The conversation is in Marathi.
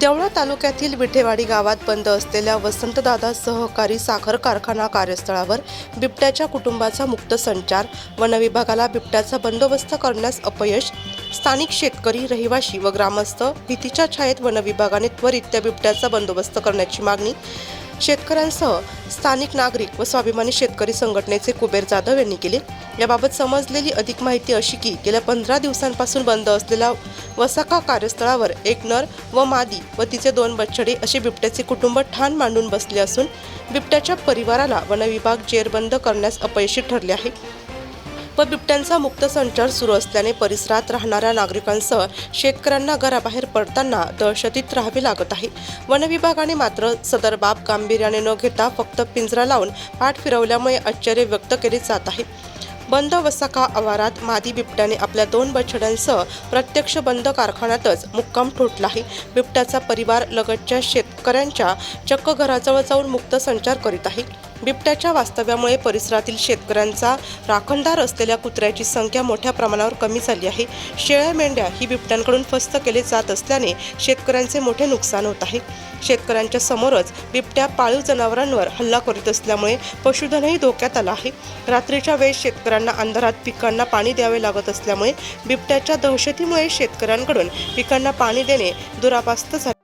देवळा तालुक्यातील विठेवाडी गावात बंद असलेल्या वसंतदादा सहकारी साखर कारखाना कार्यस्थळावर बिबट्याच्या कुटुंबाचा मुक्त संचार. वनविभागाला बिबट्याचा बंदोबस्त करण्यास अपयश. स्थानिक शेतकरी रहिवाशी व ग्रामस्थ भीतीच्या छायेत वनविभागाने त्वरित त्या बिबट्याचा बंदोबस्त करण्याची मागणी. शेतकऱ्यांसह स्थानिक नागरिक व स्वाभिमानी शेतकरी संघटनेचे कुबेर जाधव यांनी केले. याबाबत समजलेली अधिक माहिती अशी की गेल्या पंधरा दिवसांपासून बंद असलेल्या वसाका कार्यस्थळावर एक नर व मादी व तिचे दोन बछडे असे बिबट्याचे कुटुंब ठाण मांडून बसले असून बिबट्याच्या परिवाराला वनविभाग जेरबंद करण्यास अपयशी ठरले आहे. व बिबट्यांचा मुक्त संचार सुरू असल्याने परिसरात राहणाऱ्या नागरिकांसह शेतकऱ्यांना घराबाहेर पडताना दहशतीत राहावे लागत आहे. वनविभागाने मात्र सदर बाब गांभीर्याने न घेता फक्त पिंजरा लावून पाठ फिरवल्यामुळे आश्चर्य व्यक्त केले जात आहे. बंद वसाका आवारात मादी बिबट्याने आपल्या दोन बछड्यांसह प्रत्यक्ष बंद कारखान्यातच मुक्काम ठोठला आहे. बिबट्याचा परिवार लगतच्या शेतकऱ्यांच्या चक्क घराजवळ जाऊन मुक्त संचार करीत आहे. बिबट्याच्या वास्तव्यामुळे परिसरातील शेतकऱ्यांचा राखणदार असलेल्या कुत्र्याची संख्या मोठ्या प्रमाणावर कमी झाली आहे. शेळ्या मेंढ्या ही बिबट्यांकडून फस्त केले जात असल्याने शेतकऱ्यांचे मोठे नुकसान होत आहे. शेतकऱ्यांच्या समोरच बिबट्या पाळीव जनावरांवर हल्ला करीत असल्यामुळे पशुधनही धोक्यात आलं आहे. रात्रीच्या वेळेस शेतकऱ्यांना अंधारात पिकांना पाणी द्यावे लागत असल्यामुळे बिबट्याच्या दहशतीमुळे शेतकऱ्यांकडून पिकांना पाणी देणे दुरापास्त झाले.